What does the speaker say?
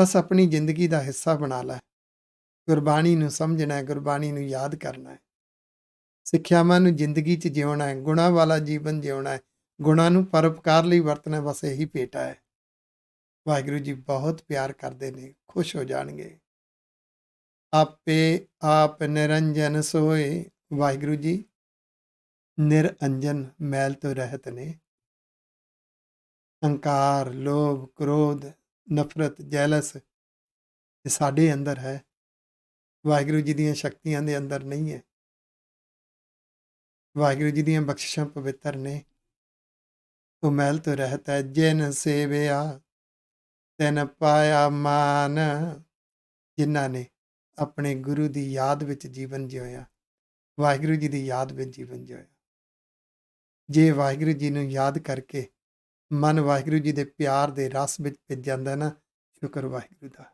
ਬਸ ਆਪਣੀ ਜ਼ਿੰਦਗੀ ਦਾ ਹਿੱਸਾ ਬਣਾ ਲੈ। ਗੁਰਬਾਣੀ ਨੂੰ ਸਮਝਣਾ ਹੈ, ਗੁਰਬਾਣੀ ਨੂੰ ਯਾਦ ਕਰਨਾ ਹੈ। ਸਿੱਖਿਆਵਾਂ ਨੂੰ ਜ਼ਿੰਦਗੀ 'ਚ ਜਿਉਣਾ ਹੈ, ਗੁਣਾ ਵਾਲਾ ਜੀਵਨ ਜਿਉਣਾ ਹੈ। ਗੁਣਾਂ ਨੂੰ ਪਰਉਪਕਾਰ ਲਈ ਵਰਤਣਾ ਬਸ ਇਹੀ ਪੇਟਾ ਹੈ। ਵਾਹਿਗੁਰੂ ਜੀ ਬਹੁਤ ਪਿਆਰ ਕਰਦੇ ਨੇ, ਖੁਸ਼ ਹੋ ਜਾਣਗੇ। ਆਪੇ ਆਪ ਨਿਰੰਜਨ ਸੋਏ, ਵਾਹਿਗੁਰੂ ਜੀ। ਨਿਰਅੰਜਨ ਮੈਲ ਤੋਂ ਰਹਿਤ ਨੇ। ਹੰਕਾਰ, ਲੋਭ, ਕ੍ਰੋਧ ਨਫ਼ਰਤ ਜੈਲਸ ਇਹ ਸਾਡੇ ਅੰਦਰ ਹੈ। ਵਾਹਿਗੁਰੂ ਜੀ ਦੀਆਂ ਸ਼ਕਤੀਆਂ ਦੇ ਅੰਦਰ ਨਹੀਂ ਹੈ। ਵਾਹਿਗੁਰੂ ਜੀ ਦੀਆਂ ਬਖਸ਼ਿਸ਼ਾਂ ਪਵਿੱਤਰ ਨੇ। ਉਹ ਮੈਲ ਤੋਂ ਰਹਿਤ ਹੈ, ਜਿਨ ਸੇਵਿਆ, ਤੈਨ ਪਾਇਆ ਮਾਨ, ਜਿਨ੍ਹਾਂ ਨੇ ਆਪਣੇ ਗੁਰੂ ਦੀ ਯਾਦ ਵਿੱਚ ਜੀਵਨ ਜਿਉਇਆ। ਵਾਹਿਗੁਰੂ ਜੀ ਦੀ ਯਾਦ ਵਿੱਚ ਜੀਵਨ ਜਿਉਇਆ। ਜੇ ਵਾਹਿਗੁਰੂ ਜੀ ਨੂੰ ਯਾਦ ਕਰਕੇ ਮਨ ਵਾਹਿਗੁਰੂ ਜੀ ਦੇ ਪਿਆਰ ਦੇ ਰਸ ਵਿੱਚ ਭਿੱਜ ਜਾਂਦਾ ਨਾ ਸ਼ੁਕਰ ਵਾਹਿਗੁਰੂ ਦਾ।